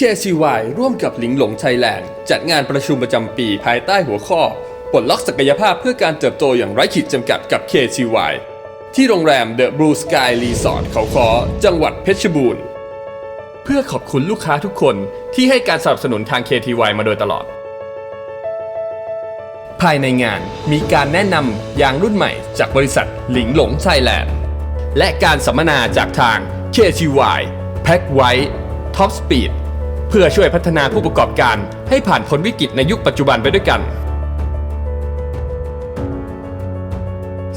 KCY ร่วมกับหลิงหลงไทยแลนด์จัดงานประชุมประจำปีภายใต้หัวข้อปลดล็อกศักยภาพเพื่อการเติบโตอย่างไร้ขีดจำกัดกับ KCY ที่โรงแรม The Blue Sky Resort เขาค้อจังหวัดเพชรบูรณ์ เพื่อขอบคุณลูกค้าทุกคนที่ให้การสนับสนุนทาง KTY มาโดยตลอด ภายในงานมีการแนะนำยางรุ่นใหม่จากบริษัทหลิงหลงไทยแลนด์และการสัมมนาจากทาง KTY Pack White Top Speed พื่อช่วยพัฒนาผู้ประกอบการให้ผ่านพ้นวิกฤตในยุคปัจจุบันไปด้วยกัน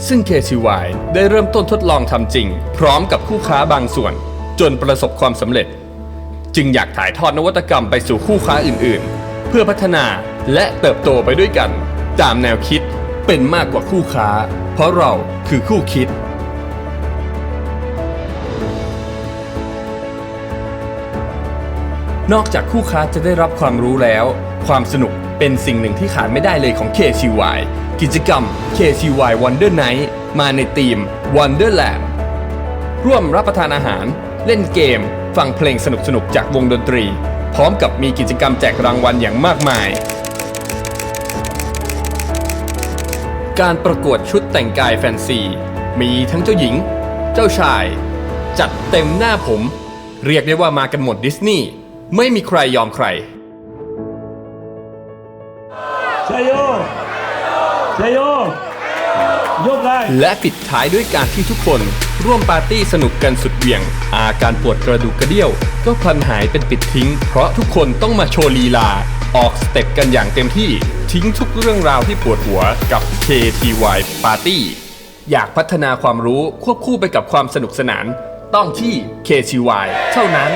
ซึ่ง KCY ได้เริ่มต้นทดลองทำจริง พร้อมกับคู่ค้าบางส่วน จนประสบความสำเร็จ จึงอยากถ่ายทอดนวัตกรรมไปสู่คู่ค้าอื่นๆ เพื่อพัฒนาและเติบโตไปด้วยกัน ตามแนวคิดเป็นมากกว่าคู่ค้า เพราะเราคือคู่คิด นอกจากคู่ค้าจะได้รับความรู้แล้ว ความสนุกเป็นสิ่งหนึ่งที่ขาดไม่ได้เลยของ KCY กิจกรรม KCY Wonder Night มาในธีม Wonderland ร่วมรับประทานอาหาร เล่นเกม ฟังเพลงสนุกๆ จากวงดนตรี พร้อมกับมีกิจกรรมแจกรางวัลอย่างมากมาย การประกวดชุดแต่งกายแฟนซี มีทั้งเจ้าหญิง เจ้าชาย จัดเต็มหน้าผม เรียกได้ว่ามากันหมดดิสนีย์ ไม่มีใครยอมใคร ชัยโย ชัยโย ยกได้และปิดท้ายด้วยการที่ทุกคนร่วมปาร์ตี้สนุกกันสุดเหวี่ยง อาการปวดกระดูกกระเดี่ยว ก็พลันหายเป็นปิดทิ้ง เพราะทุกคนต้องมาโชว์ลีลา ออกสเต็ปกันอย่างเต็มที่ ทิ้งทุกเรื่องราวที่ปวดหัวกับ KTY Party อยากพัฒนาความรู้ควบคู่ไปกับความสนุกสนาน ต้องที่ KTY เท่านั้น